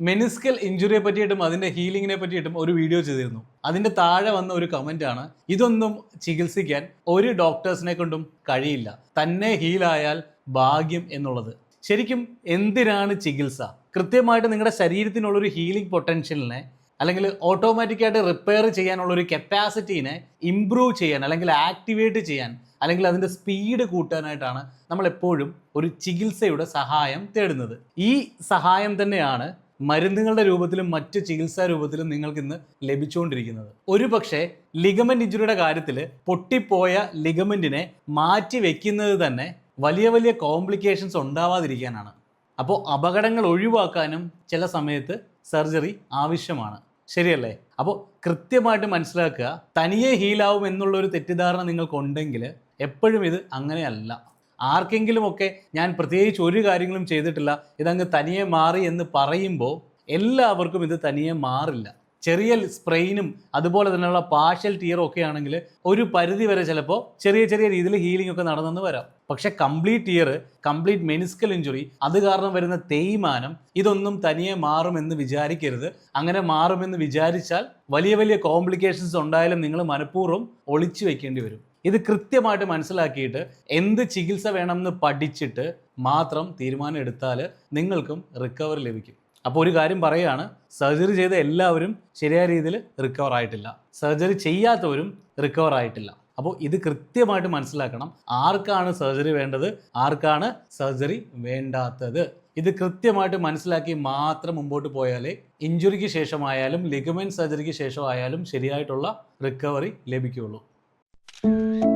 Meniscal ഇഞ്ചുറിയെ പറ്റിയിട്ടും അതിന്റെ ഹീലിങ്ങിനെ പറ്റിയിട്ടും ഒരു വീഡിയോ ചെയ്തിരുന്നു. അതിന്റെ താഴെ വന്ന ഒരു കമന്റ് ആണ് ഇതൊന്നും ചികിത്സിക്കാൻ ഒരു ഡോക്ടേഴ്സിനെ കൊണ്ടും കഴിയില്ല. തന്നെ ഹീലായാൽ ഭാഗ്യം എന്നുള്ളത്. ശരിക്കും എന്തിനാണ് ചികിത്സ? കൃത്യമായിട്ട് നിങ്ങളുടെ ശരീരത്തിനുള്ളൊരു ഹീലിംഗ് പൊട്ടൻഷ്യലിനെ അല്ലെങ്കിൽ ഓട്ടോമാറ്റിക്കായിട്ട് റിപ്പയർ ചെയ്യാനുള്ള ഒരു കപ്പാസിറ്റീനെ ഇമ്പ്രൂവ് ചെയ്യാൻ അല്ലെങ്കിൽ ആക്ടിവേറ്റ് ചെയ്യാൻ അല്ലെങ്കിൽ അതിന്റെ സ്പീഡ് കൂട്ടാനായിട്ടാണ് നമ്മൾ എപ്പോഴും ഒരു ചികിത്സയുടെ സഹായം തേടുന്നത്. ഈ സഹായം തന്നെയാണ് മരുന്നുകളുടെ രൂപത്തിലും മറ്റ് ചികിത്സാ രൂപത്തിലും നിങ്ങൾക്ക് ഇന്ന് ലഭിച്ചുകൊണ്ടിരിക്കുന്നത്. ഒരു പക്ഷേ ലിഗമെന്റ് ഇഞ്ചുറിയുടെ കാര്യത്തിൽ പൊട്ടിപ്പോയ ലിഗമെന്റിനെ മാറ്റി വെക്കുന്നത് തന്നെ വലിയ വലിയ കോംപ്ലിക്കേഷൻസ് ഉണ്ടാവാതിരിക്കാനാണ്. അപ്പോൾ അപകടങ്ങൾ ഒഴിവാക്കാനും ചില സമയത്ത് സർജറി ആവശ്യമാണ്. ശരിയല്ലേ? അപ്പോൾ കൃത്യമായിട്ട് മനസ്സിലാക്കുക തനിയെ ഹീലാവും എന്നുള്ളൊരു തെറ്റിദ്ധാരണ നിങ്ങൾക്കുണ്ടെങ്കിൽ എപ്പോഴും ഇത് അങ്ങനെയല്ല. ആർക്കെങ്കിലുമൊക്കെ ഞാൻ പ്രത്യേകിച്ച് ഒരു കാര്യങ്ങളും ചെയ്തിട്ടില്ല. ഇതങ്ങ് തനിയെ മാറി എന്ന് പറയുമ്പോൾ എല്ലാവർക്കും ഇത് തനിയെ മാറില്ല. ചെറിയ സ്പ്രെയിനും അതുപോലെ തന്നെയുള്ള പാർഷ്യൽ ടീറും ഒക്കെ ആണെങ്കിൽ ഒരു പരിധി വരെ ചിലപ്പോൾ ചെറിയ ചെറിയ രീതിയിൽ ഹീലിംഗ് ഒക്കെ നടന്നെന്ന് വരാം. പക്ഷെ complete year complete meniscal injury അത് കാരണം വരുന്ന തേയ്മാനം ഇതൊന്നും തനിയെ മാറുമെന്ന് വിചാരിക്കരുത്. അങ്ങനെ മാറുമെന്ന് വിചാരിച്ചാൽ വലിയ വലിയ കോംപ്ലിക്കേഷൻസ് ഉണ്ടായാലും നിങ്ങൾ മനഃപൂർവം ഒളിച്ചു വെക്കേണ്ടി വരും. ഇത് കൃത്യമായിട്ട് മനസ്സിലാക്കിയിട്ട് എന്ത് ചികിത്സ വേണമെന്ന് പഠിച്ചിട്ട് മാത്രം തീരുമാനം എടുത്താൽ നിങ്ങൾക്കും റിക്കവറി ലഭിക്കും. അപ്പോൾ ഒരു കാര്യം പറയുകയാണ് സർജറി ചെയ്ത എല്ലാവരും ശരിയായ രീതിയിൽ റിക്കവർ ആയിട്ടില്ല. സർജറി ചെയ്യാത്തവരും റിക്കവർ ആയിട്ടില്ല. അപ്പോൾ ഇത് കൃത്യമായിട്ട് മനസ്സിലാക്കണം ആർക്കാണ് സർജറി വേണ്ടത് ആർക്കാണ് സർജറി വേണ്ടാത്തത്. ഇത് കൃത്യമായിട്ട് മനസ്സിലാക്കി മാത്രം മുമ്പോട്ട് പോയാലേ ഇഞ്ചുറിക്ക് ശേഷമായാലും ലിഗമെന്റ് സർജറിക്ക് ശേഷമായാലും ശരിയായിട്ടുള്ള റിക്കവറി ലഭിക്കുകയുള്ളൂ. Bye.